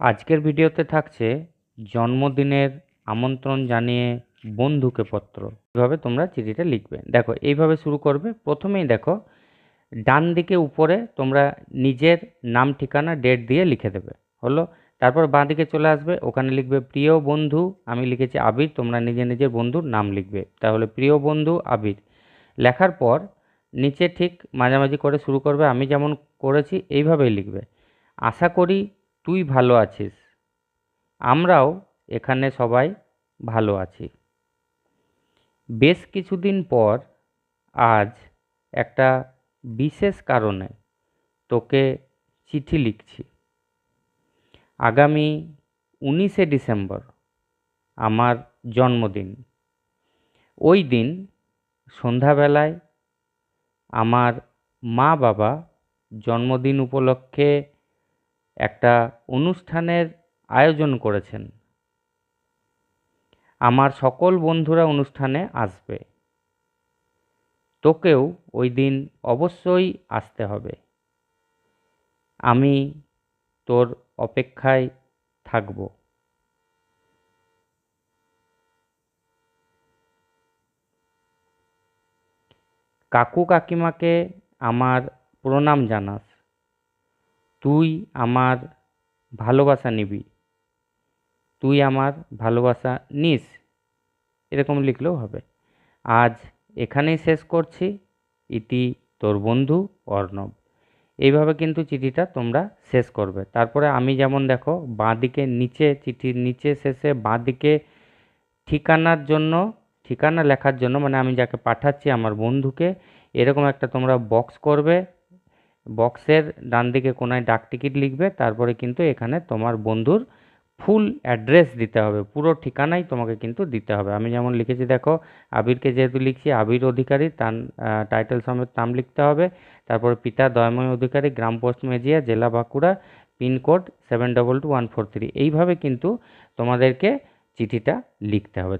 আজকের ভিডিওতে থাকছে জন্মদিনের আমন্ত্রণ জানিয়ে বন্ধুকে পত্র। এভাবে তোমরা চিঠিটা লিখবে। দেখো, এইভাবে শুরু করবে। প্রথমেই দেখো, ডান দিকে উপরে তোমরা নিজের নাম, ঠিকানা, ডেট দিয়ে লিখে দেবে। হলো, তারপর বাঁ দিকে চলে আসবে, ওখানে লিখবে, প্রিয় বন্ধু আমি লিখেছি, আবির তোমরা নিজে নিজের বন্ধুর নাম লিখবে। তাহলে, প্রিয় বন্ধু আবির লেখার পর নিচে ঠিক মাঝামাঝি করে শুরু করবে, আমি যেমন করেছি, এইভাবেই লিখবে। আশা করি তুই ভালো আছিস। আমরাও এখানে সবাই ভালো আছি। বেশ কিছুদিন পর আজ একটা বিশেষ কারণে তোকে চিঠি লিখছি। আগামী উনিশে ডিসেম্বর আমার জন্মদিন। ওই দিন সন্ধ্যাবেলায় আমার মা বাবা জন্মদিন উপলক্ষে একটা অনুষ্ঠানের আয়োজন করেছেন। আমার সকল বন্ধুরা অনুষ্ঠানে আসবে। তোকেও ওই দিন অবশ্যই আসতে হবে। আমি তোর অপেক্ষায় থাকব। কাকু কাকিমাকে আমার প্রণাম জানাস। তুই আমার ভালোবাসা নিবি। তুই আমার ভালোবাসা নিস। এরকম লিখলেও হবে। আজ এখানেই শেষ করছি। ইতি তোর বন্ধু অর্ণব। এইভাবে কিন্তু চিঠিটা তোমরা শেষ করবে। তারপরে আমি যেমন দেখো বাঁ দিকে নিচে, চিঠির নিচে শেষে বাঁ দিকে ঠিকানার জন্য, ঠিকানা লেখার জন্য মানে আমি যাকে পাঠাচ্ছি আমার বন্ধুকে, এরকম একটা তোমরা বক্স করবে। বক্সের ডান দিকে কোনায় ডাক টিকিট লিখবে, তারপরে কিন্তু এখানে তোমার বন্ধুর ফুল অ্যাড্রেস দিতে হবে। পুরো ঠিকানাই তোমাকে কিন্তু দিতে হবে। আমি যেমন লিখেছি, দেখো, আবিরকে যেহেতু লিখছি, আবির অধিকারী তার টাইটেল সমেত নাম লিখতে হবে। তারপর পিতা দয়ময় অধিকারী, গ্রাম পোস্ট মেজিয়া, জেলা Bankura, pin code seven double two one four three এইভাবে কিন্তু তোমাদেরকে চিঠিটা লিখতে হবে।